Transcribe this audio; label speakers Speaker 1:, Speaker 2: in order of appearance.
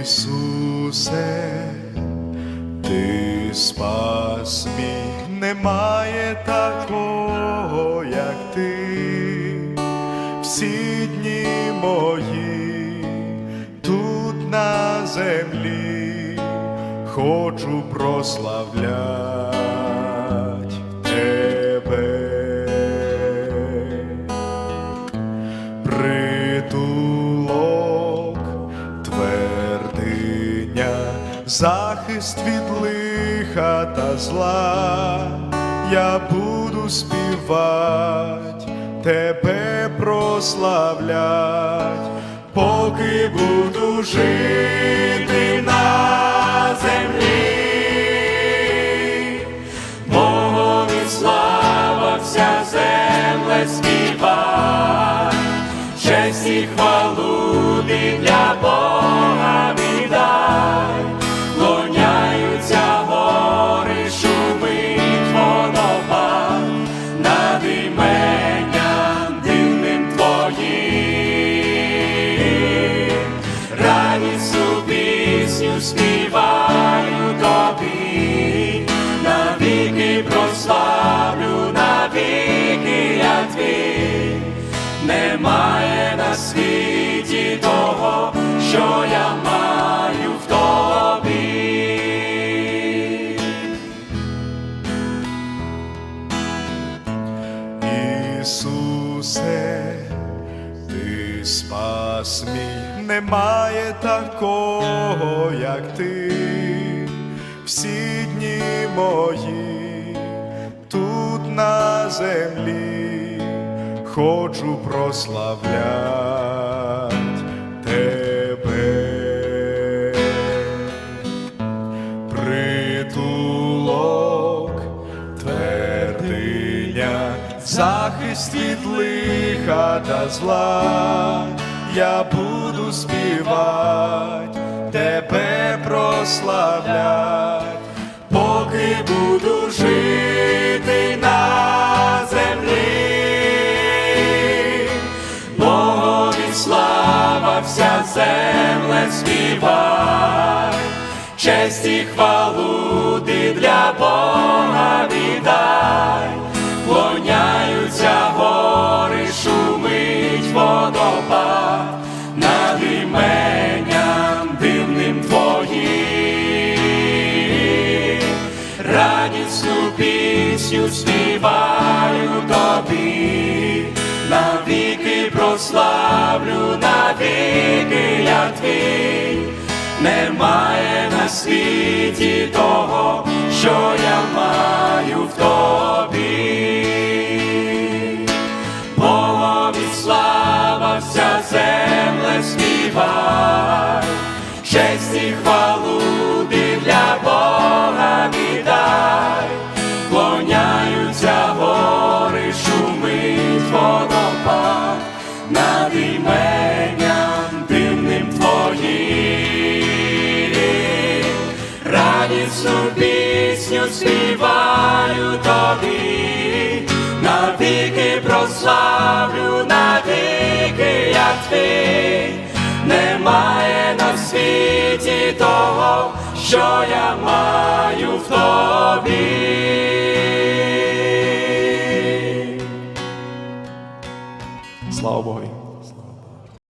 Speaker 1: Ісусе, ти спас мій, немає такого, як ти, всі дні мої тут на землі хочу прославляти. Захист від лиха та зла, я буду співать, тебе прославлять, поки буду жити на землі. Слава вся земле співай, честь і хвалу для Бога пісню співаю тобі, навіки прославлю, навіки я твій, немає на світі того, що я маю в тобі. Ісусе, спас мій, немає такого, як ти, всі дні мої тут на землі хочу прославлять тебе. Притулок, твердиня, захист від та зла, я буду співать, тебе прославлять, поки буду жити на землі. Богові слава вся земле співай, честь і хвалу ти для Бога віддай, радісну пісню співаю тобі, навіки прославлю, навіки я твій, немає на світі того, що я маю в тобі. Богові слава вся земле співай, честь і хвалу іменням дивним твоїм, радісну пісню співаю тобі, навіки прославлю, навіки я твій, немає на світі того, що я маю в тобі. Слава Богу.